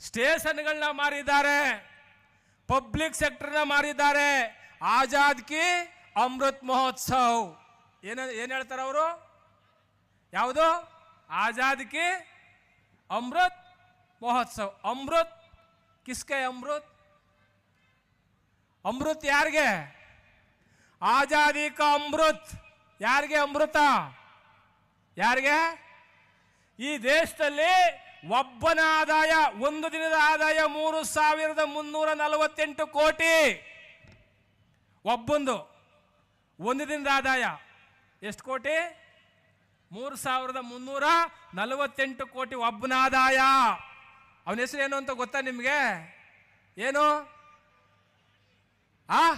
ಸ್ಟೇಷನ್ಗಳನ್ನ ಮಾರಿದ್ದಾರೆ. ಪಬ್ಲಿಕ್ ಸೆಕ್ಟರ್ನ ಮಾರಿದ್ದಾರೆ. ಆಜಾದ್ ಕಿ ಅಮೃತ್ ಮಹೋತ್ಸವ್. ಏನ, ಏನು ಹೇಳ್ತಾರೆ ಅವರು? ಯಾವುದು? ಆಜಾದ್ ಕಿ ಅಮೃತ್ ಮಹೋತ್ಸವ್. ಅಮೃತ್, ಕಿಸ್ಕೆ ಅಮೃತ್? ಅಮೃತ್ ಯಾರಿಗೆ? ಆಜಾದಿ ಕಾ ಅಮೃತ್. ಯಾರಿಗೆ ಅಮೃತ? ಯಾರಿಗೆ? ಈ ದೇಶದಲ್ಲಿ ಒಬ್ಬನ ಆದಾಯ ಒಂದು ದಿನದ ಆದಾಯ ಮೂರು ಸಾವಿರದ ಮುನ್ನೂರ ನಲವತ್ತೆಂಟು ಕೋಟಿ. ಒಬ್ಬಂದು, ಒಂದು ದಿನದ ಆದಾಯ ಎಷ್ಟು ಕೋಟಿ? ಮೂರು ಸಾವಿರದ ಮುನ್ನೂರ ನಲವತ್ತೆಂಟು ಕೋಟಿ ಒಬ್ಬನ ಆದಾಯ ಅವನ ಹೆಸರು ಏನು ಅಂತ ಗೊತ್ತಾ ನಿಮಗೆ? ಏನು? ಆ?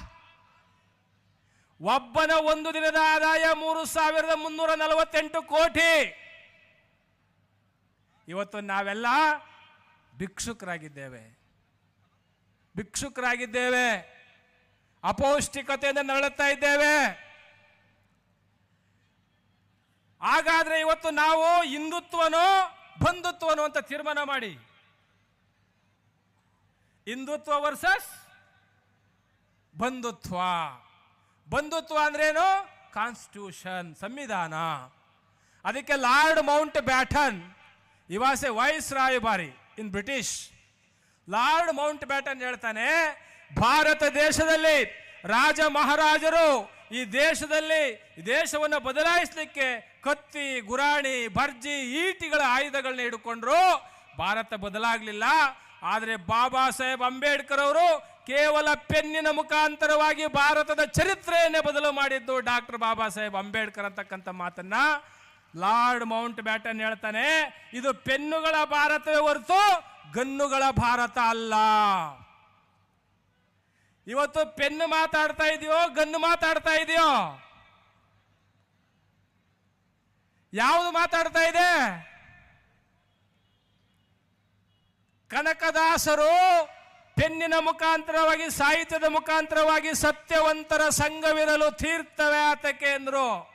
ಒಬ್ಬನ ಒಂದು ದಿನದ ಆದಾಯ ಮೂರು ಸಾವಿರದ ಮುನ್ನೂರ ನಲವತ್ತೆಂಟು ಕೋಟಿ. ಇವತ್ತು ನಾವೆಲ್ಲ ಭಿಕ್ಷುಕರಾಗಿದ್ದೇವೆ. ಭಿಕ್ಷುಕರಾಗಿದ್ದೇವೆ. ಅಪೌಷ್ಟಿಕತೆಯಿಂದ ನರಳುತ್ತಾ ಇದ್ದೇವೆ. ಹಾಗಾದ್ರೆ ಇವತ್ತು ನಾವು ಹಿಂದುತ್ವನೋ ಬಂಧುತ್ವನೋ ಅಂತ ತೀರ್ಮಾನ ಮಾಡಿ. ಹಿಂದುತ್ವ ವರ್ಸಸ್ ಬಂಧುತ್ವ. ಬಂಧುತ್ವ ಅಂದ್ರೇನು? ಕಾನ್ಸ್ಟಿಟ್ಯೂಷನ್ ಸಂವಿಧಾನ. ಅದಕ್ಕೆ ಲಾರ್ಡ್ ಮೌಂಟ್ ಬ್ಯಾಟನ್ ಇವಾಸೆ ವೈಸ್ ರಾಯಭಾರಿ in British lord Mountbatten ಹೇಳ್ತಾನೆ, ಭಾರತ ದೇಶದಲ್ಲಿ ರಾಜ ಮಹಾರಾಜರು ಈ ದೇಶದಲ್ಲಿ ಈ ದೇಶವನ್ನು ಬದಲಾಯಿಸಲಿಕ್ಕೆ ಕತ್ತಿ, ಗುರಾಣಿ, ಭರ್ಜಿ, ಈಟಿಗಳ ಆಯುಧಗಳನ್ನ ಹಿಡ್ಕೊಂಡ್ರು. ಭಾರತ ಬದಲಾಗಲಿಲ್ಲ. ಆದರೆ ಬಾಬಾ ಸಾಹೇಬ್ ಅಂಬೇಡ್ಕರ್ ಅವರು ಕೇವಲ ಪೆನ್ನಿನ ಮುಖಾಂತರವಾಗಿ ಭಾರತದ ಚರಿತ್ರೆಯನ್ನೇ ಬದಲು ಮಾಡಿದ್ದು ಡಾಕ್ಟರ್ ಬಾಬಾ ಸಾಹೇಬ್ ಅಂಬೇಡ್ಕರ್ ಅಂತಕ್ಕಂಥ ಮಾತನ್ನ. ಲಾರ್ಡ್ ಮೌಂಟ್ ಬ್ಯಾಟನ್ ಹೇಳ್ತಾನೆ, ಇದು ಪೆನ್ನುಗಳ ಭಾರತವೇ ಹೊರತು ಗನ್ನುಗಳ ಭಾರತ ಅಲ್ಲ. ಇವತ್ತು ಪೆನ್ನು ಮಾತಾಡ್ತಾ ಇದೆಯೋ, ಗನ್ನು ಮಾತಾಡ್ತಾ ಇದೆಯೋ? ಯಾವುದು ಮಾತಾಡ್ತಾ ಇದೆ? ಕನಕದಾಸರು ಪೆನ್ನಿನ ಮುಖಾಂತರವಾಗಿ, ಸಾಹಿತ್ಯದ ಮುಖಾಂತರವಾಗಿ ಸತ್ಯವಂತರ ಸಂಘವಿರಲು ತೀರ್ಥವೇ ಆತಕ್ಕೆ ಎಂದರು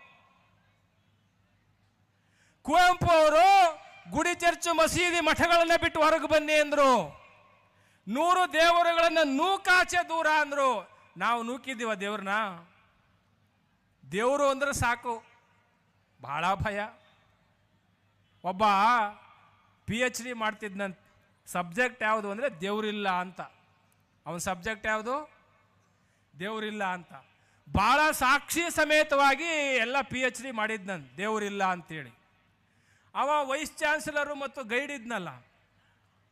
ಕುವೆಂಪು ಅವರು ಗುಡಿ ಚರ್ಚು ಮಸೀದಿ ಮಠಗಳನ್ನ ಬಿಟ್ಟು ಹೊರಗೆ ಬನ್ನಿ ಅಂದರು. ನೂರು ದೇವರುಗಳನ್ನು ನೂಕಾಚೆ ದೂರ ಅಂದ್ರು. ನಾವು ನೂಕಿದ್ದೀವ ದೇವ್ರನ್ನ? ದೇವರು ಅಂದ್ರೆ ಸಾಕು. ಭಾಳ ಭಯ. ಒಬ್ಬ ಪಿ ಎಚ್ ಡಿ ಮಾಡ್ತಿದ್ನಂತ ಸಬ್ಜೆಕ್ಟ್ ಯಾವುದು ಅಂದರೆ ದೇವರಿಲ್ಲ ಅಂತ. ಅವನ ಸಬ್ಜೆಕ್ಟ್ ಯಾವುದು? ದೇವರಿಲ್ಲ ಅಂತ. ಭಾಳ ಸಾಕ್ಷಿ ಸಮೇತವಾಗಿ ಎಲ್ಲ ಪಿ ಎಚ್ ಡಿ ಮಾಡಿದ್ನಂತ ದೇವರಿಲ್ಲ ಅಂತೇಳಿ. ಅವ ವೈಸ್ ಚಾನ್ಸಲರು ಮತ್ತು ಗೈಡ್ ಇದ್ನಲ್ಲ.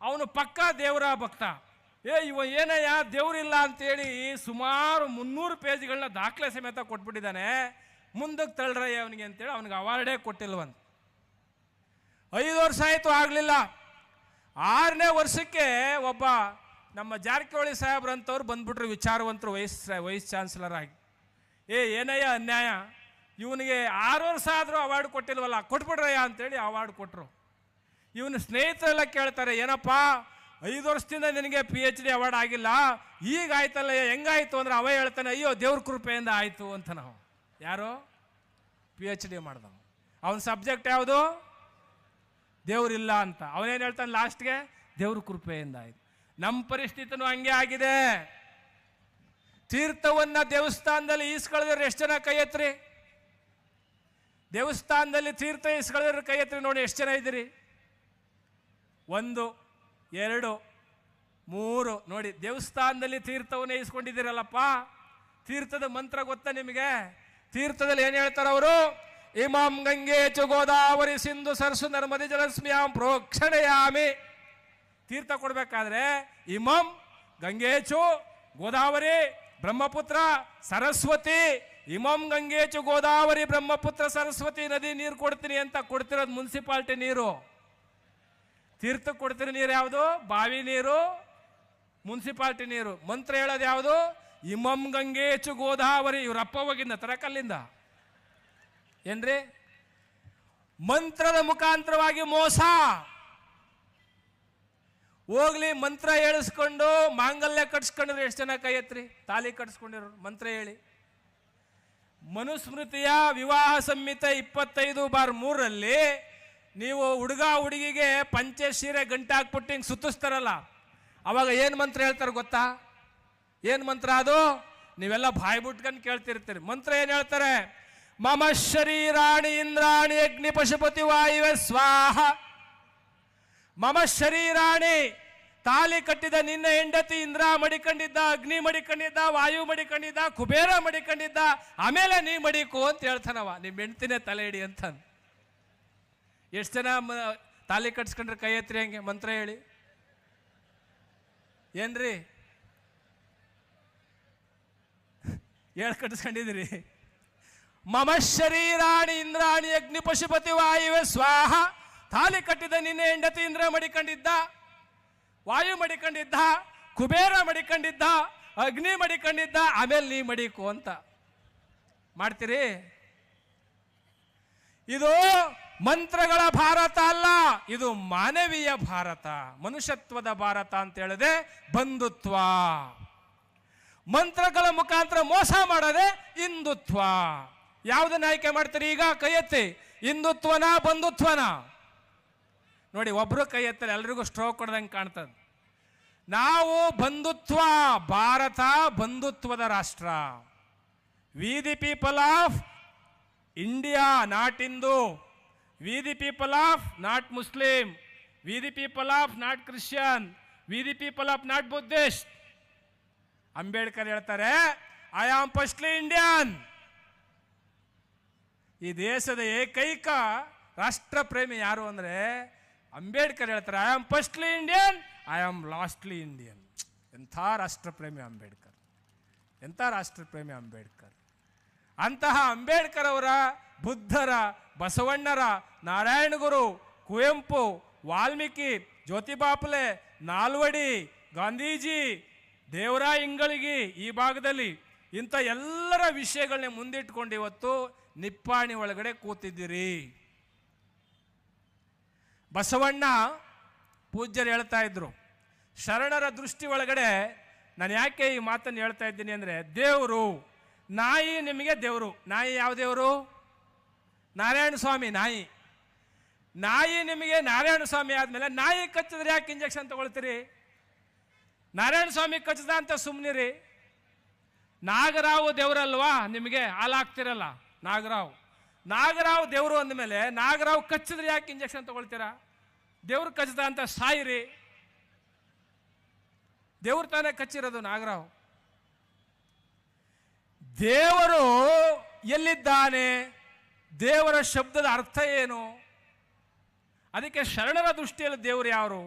ಅವನು ಪಕ್ಕ ದೇವರ ಭಕ್ತ. ಏ, ಇವ ಏನಯ್ಯ, ದೇವರಿಲ್ಲ ಅಂತೇಳಿ ಸುಮಾರು ಮುನ್ನೂರು ಪೇಜ್ಗಳನ್ನ ದಾಖಲೆ ಸಮೇತ ಕೊಟ್ಬಿಟ್ಟಿದ್ದಾನೆ ಮುಂದಕ್ಕೆ ತಳ್ರಯ್ಯ ಅವನಿಗೆ ಅಂತೇಳಿ ಅವನಿಗೆ ಅವಾರ್ಡೇ ಕೊಟ್ಟಿಲ್ವಂತ. ಐದು ವರ್ಷ ಆಯಿತು ಆಗಲಿಲ್ಲ. ಆರನೇ ವರ್ಷಕ್ಕೆ ಒಬ್ಬ ನಮ್ಮ ಜಾರಕಿಹೊಳಿ ಸಾಹೇಬ್ರಂಥವ್ರು ಬಂದ್ಬಿಟ್ರು ವಿಚಾರವಂತರು ವೈಸ್ ವೈಸ್ ಚಾನ್ಸಲರ್ ಆಗಿ. ಏ, ಏನಯ್ಯ ಅನ್ಯಾಯ? ಇವನಿಗೆ ಆರು ವರ್ಷ ಆದರೂ ಅವಾರ್ಡ್ ಕೊಟ್ಟಿಲ್ವಲ್ಲ, ಕೊಟ್ಬಿಡ್ರಯ್ಯ ಅಂತೇಳಿ ಅವಾರ್ಡ್ ಕೊಟ್ಟರು ಇವನು ಸ್ನೇಹಿತರೆಲ್ಲ ಕೇಳ್ತಾರೆ, ಏನಪ್ಪ, ಐದು ವರ್ಷದಿಂದ ನಿನಗೆ ಪಿ ಎಚ್ ಡಿ ಅವಾರ್ಡ್ ಆಗಿಲ್ಲ, ಈಗ ಆಯ್ತಲ್ಲ ಹೆಂಗಾಯ್ತು ಅಂದ್ರೆ ಅವ ಹೇಳ್ತಾನೆ, ಅಯ್ಯೋ, ದೇವ್ರ ಕೃಪೆಯಿಂದ ಆಯಿತು ಅಂತ ನಾವು. ಯಾರು? ಪಿ ಎಚ್ ಡಿ ಮಾಡ್ದವ ಅವನ ಸಬ್ಜೆಕ್ಟ್ ಯಾವುದು? ದೇವ್ರಿಲ್ಲ ಅಂತ. ಅವನೇನು ಹೇಳ್ತಾನೆ ಲಾಸ್ಟ್ಗೆ ದೇವ್ರ ಕೃಪೆಯಿಂದ ಆಯ್ತು. ನಮ್ಮ ಪರಿಸ್ಥಿತಿನೂ ಹಂಗೆ ಆಗಿದೆ. ತೀರ್ಥವನ್ನ ದೇವಸ್ಥಾನದಲ್ಲಿ ಈಸ್ಕೊಳ್ದ್ರೆ ಎಷ್ಟು ಜನ ಕೈ ಎತ್ರಿ ದೇವಸ್ಥಾನದಲ್ಲಿ ತೀರ್ಥ ಇಸ್ಕೊಳ್ಳೋದ್ರ ಕೈ ಎತ್ತಿ ನೋಡಿ ಎಷ್ಟು ಜನ ಇದ್ದೀರಿ? ಒಂದು, ಎರಡು, ಮೂರು. ನೋಡಿ, ದೇವಸ್ಥಾನದಲ್ಲಿ ತೀರ್ಥವನ್ನೇ ಇಸ್ಕೊಂಡಿದ್ದೀರಲ್ಲಪ್ಪ. ತೀರ್ಥದ ಮಂತ್ರ ಗೊತ್ತಾ ನಿಮಗೆ? ತೀರ್ಥದಲ್ಲಿ ಏನು ಹೇಳ್ತಾರೆ ಅವರು? ಇಮಾಂ ಗಂಗೆ ಚು ಗೋದಾವರಿ ಸಿಂಧು ಸರಸು ನರ್ಮದಿ ಜಲಸ್ಮಿಯಾಂ ಪ್ರೋಕ್ಷಣೆಯಾಮಿ. ತೀರ್ಥ ಕೊಡಬೇಕಾದ್ರೆ ಇಮಾಂ ಗಂಗೇಚು ಗೋದಾವರಿ ಬ್ರಹ್ಮಪುತ್ರ ಸರಸ್ವತಿ ಇಮಾಂ ಗಂಗೇಚು ಗೋದಾವರಿ ಬ್ರಹ್ಮಪುತ್ರ ಸರಸ್ವತಿ ನದಿ ನೀರು ಕೊಡ್ತೀನಿ ಅಂತ ಕೊಡ್ತಿರೋದು ಮುನ್ಸಿಪಾಲ್ಟಿ ನೀರು. ತೀರ್ಥ ಕೊಡ್ತಿರೋ ನೀರು ಯಾವುದು? ಬಾವಿ ನೀರು, ಮುನ್ಸಿಪಾಲ್ಟಿ ನೀರು. ಮಂತ್ರ ಹೇಳೋದು ಯಾವುದು? ಇಮಂ ಗಂಗೇಚು ಗೋದಾವರಿ. ಇವರಪ್ಪ ಹೋಗಿದ್ದ ತರಕಲ್ಲಿಂದ. ಏನ್ರಿ? ಮಂತ್ರದ ಮುಖಾಂತರವಾಗಿ ಮೋಸ. ಹೋಗ್ಲಿ, ಮಂತ್ರ ಹೇಳಿಸ್ಕೊಂಡು, ಮಾಂಗಲ್ಯ ಕಟ್ಸ್ಕೊಂಡ್ರೆ ಎಷ್ಟು ಜನ ಕೈ ಎತ್ರಿ ತಾಲಿ ಕಟ್ಸ್ಕೊಂಡಿರೋ ಮಂತ್ರ ಹೇಳಿ. ಮನುಸ್ಮೃತಿಯ ವಿವಾಹ ಸಂಹಿತೆ ಇಪ್ಪತ್ತೈದು ಬಾರ್ ಮೂರರಲ್ಲಿ ನೀವು ಹುಡುಗ ಹುಡುಗಿಗೆ ಪಂಚೆ ಸೀರೆ ಗಂಟೆ ಹಾಕ್ಬಿಟ್ಟು ಹಿಂಗೆ ಸುತ್ತಿಸ್ತಾರಲ್ಲ, ಅವಾಗ ಏನು ಮಂತ್ರ ಹೇಳ್ತಾರೆ ಗೊತ್ತಾ? ಏನು ಮಂತ್ರ ಅದು? ನೀವೆಲ್ಲ ಬಾಯಿ ಬಿಟ್ಕೊಂಡು ಕೇಳ್ತಿರ್ತೀರಿ. ಮಂತ್ರ ಏನು ಹೇಳ್ತಾರೆ? ಮಮ ಶರೀರಾಣಿ ಇಂದ್ರಾಣಿ ಅಗ್ನಿ ಪಶುಪತಿ ವಾಯುವೆ ಸ್ವಾಹ. ಮಮ ಶರೀರಾಣಿ ತಾಲಿ ಕಟ್ಟಿದ ನಿನ್ನ ಹೆಂಡತಿ ಇಂದ್ರ ಮಡಿಕೊಂಡಿದ್ದ, ಅಗ್ನಿ ಮಡಿಕೊಂಡಿದ್ದ, ವಾಯು ಮಡಿಕೊಂಡಿದ್ದ, ಕುಬೇರ ಮಡಿಕೊಂಡಿದ್ದ, ಆಮೇಲೆ ನೀ ಮಡಿಕು ಅಂತ ಹೇಳ್ತಾನವ. ನಿಮ್ಮ ಹೆಂಡ್ತಿನೇ ತಲೆ ಹಿಡಿ ಅಂತ ಎಷ್ಟು ಜನ ತಾಲಿ ಕಟ್ಸ್ಕೊಂಡ್ರೆ ಕೈ ಎತ್ರಿ ಹಂಗೆ? ಮಂತ್ರ ಹೇಳಿ. ಏನ್ರಿ? ಹೇಳ್ ಕಟ್ಸ್ಕೊಂಡಿದ್ರಿ ಮಮ ಶರೀರಾಣಿ ಇಂದ್ರಾಣಿ ಅಗ್ನಿ ಪಶುಪತಿ ವಾಯುವೆ, ಸ್ವಾಹ. ತಾಲಿ ಕಟ್ಟಿದ ನಿನ್ನೆ ಹೆಂಡತಿ ಇಂದ್ರ ಮಡಿಕೊಂಡಿದ್ದ ವಾಯು ಮಡಿಕೊಂಡಿದ್ದ, ಕುಬೇರ ಮಡಿಕೊಂಡಿದ್ದ, ಅಗ್ನಿ ಮಡಿಕೊಂಡಿದ್ದ, ಆಮೇಲೆ ನೀ ಮಡಿಕು ಅಂತ. ಮಾಡ್ತೀರಿ? ಇದು ಮಂತ್ರಗಳ ಭಾರತ ಅಲ್ಲ, ಇದು ಮಾನವೀಯ ಭಾರತ, ಮನುಷ್ಯತ್ವದ ಭಾರತ ಅಂತ ಹೇಳಿದೆ ಬಂಧುತ್ವ. ಮಂತ್ರಗಳ ಮುಖಾಂತರ ಮೋಸ ಮಾಡದೆ ಹಿಂದುತ್ವ. ಯಾವುದನ್ನ ಆಯ್ಕೆ ಮಾಡ್ತೀರಿ ಈಗ? ಕೈ ಎತ್ತಿ ಹಿಂದುತ್ವನ ಬಂಧುತ್ವನ? ನೋಡಿ ಒಬ್ಬರು ಕೈ ಎತ್ತಲ್ಲ, ಎಲ್ರಿಗೂ ಸ್ಟ್ರೋಕ್ ಕೊಡ್ದಂಗೆ ಕಾಣ್ತದೆ. ನಾವು ಬಂಧುತ್ವ, ಭಾರತ ಬಂಧುತ್ವದ ರಾಷ್ಟ್ರ. We the people of India not Hindu we the people of not Muslim we the people of not Christian we the people of not Buddhist Ambedkar ಹೇಳ್ತಾರೆ ಐ ಆಮ್ ಫಸ್ಟ್ಲಿ ಇಂಡಿಯನ್ ಈ ದೇಶದ ಏಕೈಕ ರಾಷ್ಟ್ರ ಪ್ರೇಮಿ ಯಾರು ಅಂದ್ರೆ ಅಂಬೇಡ್ಕರ್ ಹೇಳ್ತಾರೆ I am firstly Indian I am lastly Indian ಎಂಥ ರಾಷ್ಟ್ರಪ್ರೇಮಿ ಅಂಬೇಡ್ಕರ್. ಎಂಥ ರಾಷ್ಟ್ರಪ್ರೇಮಿ ಅಂಬೇಡ್ಕರ್. ಅಂತಹ ಅಂಬೇಡ್ಕರ್ ಅವರ ಬುದ್ಧರ, ಬಸವಣ್ಣರ ನಾರಾಯಣಗುರು ಕುವೆಂಪು, ವಾಲ್ಮೀಕಿ ಜ್ಯೋತಿಬಾಪುಲೆ ನಾಲ್ವಡಿ, ಗಾಂಧೀಜಿ, ದೇವರ ಇಂಗಳಿಗೆ ಈ ಭಾಗದಲ್ಲಿ ಇಂಥ ಎಲ್ಲರ ವಿಷಯಗಳನ್ನ ಮುಂದಿಟ್ಕೊಂಡು ಇವತ್ತು ನಿಪ್ಪಾಣಿ ಒಳಗಡೆ ಕೂತಿದ್ದೀರಿ. ಬಸವಣ್ಣ ಪೂಜ್ಯರು ಹೇಳ್ತಾ ಇದ್ರು, ಶರಣರ ದೃಷ್ಟಿ ಒಳಗಡೆ ನಾನು ಯಾಕೆ ಈ ಮಾತನ್ನು ಹೇಳ್ತಾ ಇದ್ದೀನಿ ಅಂದರೆ, ದೇವರು, ನಾಯಿ ನಿಮಗೆ ದೇವರು. ನಾಯಿ ಯಾವ ದೇವರು? ನಾರಾಯಣ ಸ್ವಾಮಿ, ನಾಯಿ. ನಾಯಿ ನಿಮಗೆ ನಾರಾಯಣ ಸ್ವಾಮಿ ಆದಮೇಲೆ ನಾಯಿ ಕಚ್ಚಿದ್ರೆ ಯಾಕೆ ಇಂಜೆಕ್ಷನ್ ತಗೊಳ್ತೀರಿ? ನಾರಾಯಣ ಸ್ವಾಮಿ ಕಚ್ಚದ ಅಂತ ಸುಮ್ಮನಿರಿ ನಾಗರಾವ್ ದೇವರಲ್ವಾ? ನಿಮಗೆ ಹಾಲಾಗ್ತಿರಲ್ಲ. ನಾಗರಾವ್. ನಾಗರಾವ್ ದೇವರು ಅಂದಮೇಲೆ ನಾಗರಾವ್ ಕಚ್ಚಿದ್ರೆ ಯಾಕೆ ಇಂಜೆಕ್ಷನ್ ತಗೊಳ್ತೀರಾ? ದೇವ್ರು ಕಚ್ಚದ ಅಂತ ಸಾಯಿರಿ. ದೇವ್ರ ತಾನೇ ಕಚ್ಚಿರೋದು ನಾಗರಾವ್. ದೇವರು ಎಲ್ಲಿದ್ದಾನೆ? ದೇವರ ಶಬ್ದದ ಅರ್ಥ ಏನು? ಅದಕ್ಕೆ ಶರಣರ ದೃಷ್ಟಿಯಲ್ಲಿ ದೇವರು ಯಾರು?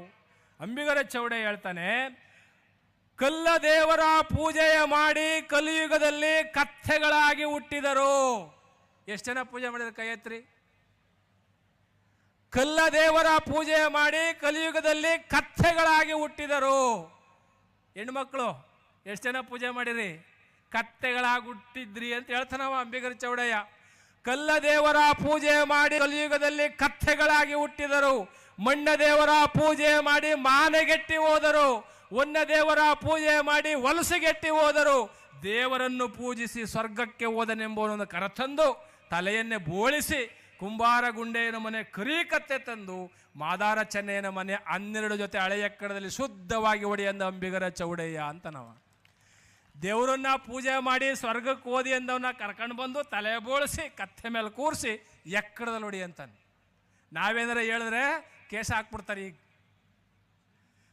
ಅಂಬಿಗರ ಚೌಡೆ ಹೇಳ್ತಾನೆ, ಕಲ್ಲ ದೇವರ ಪೂಜೆಯ ಮಾಡಿ ಕಲಿಯುಗದಲ್ಲಿ ಕತ್ತೆಗಳಾಗಿ ಹುಟ್ಟಿದರು. ಎಷ್ಟು ಜನ ಪೂಜೆ ಮಾಡಿದ್ರು ಕೈ ಕಲ್ಲ ದೇವರ ಪೂಜೆ ಮಾಡಿ ಕಲಿಯುಗದಲ್ಲಿ ಕತ್ತೆಗಳಾಗಿ ಹುಟ್ಟಿದರು. ಹೆಣ್ಮಕ್ಳು ಎಷ್ಟು ಜನ ಪೂಜೆ ಮಾಡಿರಿ? ಕತ್ತೆಗಳಾಗಿ ಹುಟ್ಟಿದ್ರಿ ಅಂತ ಹೇಳ್ತಾನವ ಅಂಬಿಗರ ಚೌಡಯ್ಯ. ಕಲ್ಲ ದೇವರ ಪೂಜೆ ಮಾಡಿ ಕಲಿಯುಗದಲ್ಲಿ ಕತ್ತೆಗಳಾಗಿ ಹುಟ್ಟಿದರು. ಮಣ್ಣ ದೇವರ ಪೂಜೆ ಮಾಡಿ ಮಾನೆಗೆಟ್ಟಿ ಹೋದರು. ಒನ್ನ ದೇವರ ಪೂಜೆ ಮಾಡಿ ವಲಸೆಗೆಟ್ಟಿ ಹೋದರು. ದೇವರನ್ನು ಪೂಜಿಸಿ ಸ್ವರ್ಗಕ್ಕೆ ಹೋದನೆಂಬುದನ್ನು ಕರತಂದು ತಲೆಯನ್ನೇ ಬೋಳಿಸಿ ಕುಂಬಾರ ಗುಂಡೆಯನ ಮನೆ ಕರಿಕತ್ತೆ ತಂದು ಮಾದಾರ ಚೆನ್ನಯ್ಯನ ಮನೆ ಹನ್ನೆರಡು ಜೊತೆ ಹಳೆಯಕ್ಕಡದಲ್ಲಿ ಶುದ್ಧವಾಗಿ ಒಡೆಯಂದ ಅಂಬಿಗರ ಚೌಡಯ್ಯ ಅಂತ ನಾವು. ದೇವರನ್ನ ಪೂಜೆ ಮಾಡಿ ಸ್ವರ್ಗಕ್ಕೆ ಓದಿ ಅಂದವನ್ನ ಕರ್ಕೊಂಡು ಬಂದು ತಲೆ ಬೋಳಿಸಿ, ಕತ್ತೆ ಮೇಲೆ ಕೂರಿಸಿ ಎಕ್ಕಡದಲ್ಲಿ ಹೊಡಿ ಅಂತಾನೆ. ನಾವೇನಾರ ಹೇಳಿದ್ರೆ ಕೇಸ ಹಾಕ್ಬಿಡ್ತಾರೆ ಈಗ.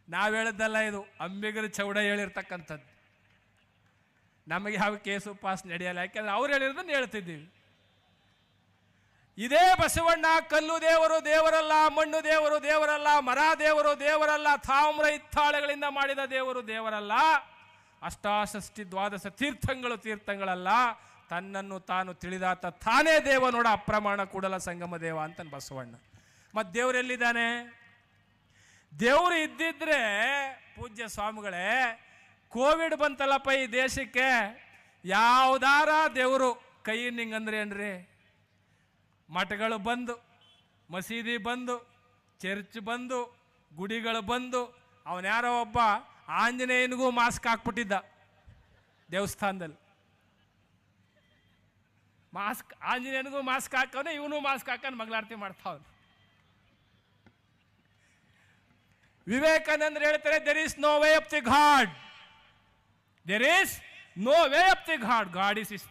ನಾವು ಹೇಳಿದ್ದಲ್ಲ ಇದು ಅಂಬಿಗರ ಚೌಡ ಹೇಳಿರ್ತಕ್ಕಂಥದ್ದು. ನಮಗೆ ಯಾವ ಕೇಸು ಪಾಸ್ ನಡೆಯಲ್ಲ, ಯಾಕೆಂದ್ರೆ ಅವ್ರು ಹೇಳಿರೋದನ್ನ ಹೇಳ್ತಿದ್ದೀವಿ. ಇದೇ ಬಸವಣ್ಣ ಕಲ್ಲು ದೇವರು ದೇವರಲ್ಲ, ಮಣ್ಣು ದೇವರು ದೇವರಲ್ಲ, ಮರ ದೇವರು ದೇವರಲ್ಲ, ತಾಮ್ರ ಇತ್ತಾಳೆಗಳಿಂದ ಮಾಡಿದ ದೇವರು ದೇವರಲ್ಲ. ಅಷ್ಟಾಷಷ್ಟಿ ದ್ವಾದಶ ತೀರ್ಥಂಗಳು ತೀರ್ಥಂಗಳಲ್ಲ. ತನ್ನನ್ನು ತಾನು ತಿಳಿದಾತ ತಾನೇ ದೇವ ನೋಡ ಅಪ್ರಮಾಣ ಕೂಡಲ ಸಂಗಮ ದೇವ ಅಂತ ಬಸವಣ್ಣ. ಮತ್ತು ದೇವ್ರು ಎಲ್ಲಿದ್ದಾನೆ? ದೇವರು ಇದ್ದಿದ್ರೆ ಪೂಜ್ಯ ಸ್ವಾಮಿಗಳೇ, ಕೋವಿಡ್ ಬಂತಲ್ಲಪ್ಪ ಈ ದೇಶಕ್ಕೆ. ಯಾವ್ದಾರ ದೇವರು, ಕೈ ನಿಂಗಂದ್ರೆ ಏನ್ರಿ? ಮಠಗಳು ಬಂದು, ಮಸೀದಿ ಬಂದು, ಚರ್ಚ್ ಬಂದು, ಗುಡಿಗಳು ಬಂದು ಅವನ್ಯಾರೋ ಒಬ್ಬ ಆಂಜನೇಯನಿಗೂ ಮಾಸ್ಕ್ ಹಾಕ್ಬಿಟ್ಟಿದ್ದ ದೇವಸ್ಥಾನದಲ್ಲಿ. ಮಾಸ್ಕ್, ಆಂಜನೇಯನಿಗೂ ಮಾಸ್ಕ್ ಹಾಕವನೆ, ಇವನು ಮಾಸ್ಕ್ ಹಾಕೊಂಡು ಮಗಳಾರತಿ ಮಾಡ್ತಾವನು. ವಿವೇಕಾನಂದ್ರ ಹೇಳ್ತಾರೆ there is no way up the God there is no way up the God God is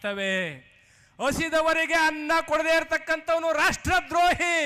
ಹಸಿದವರಿಗೆ ಅನ್ನ ಕೊಡದೇ ಇರತಕ್ಕಂಥವನು ರಾಷ್ಟ್ರದ್ರೋಹಿ.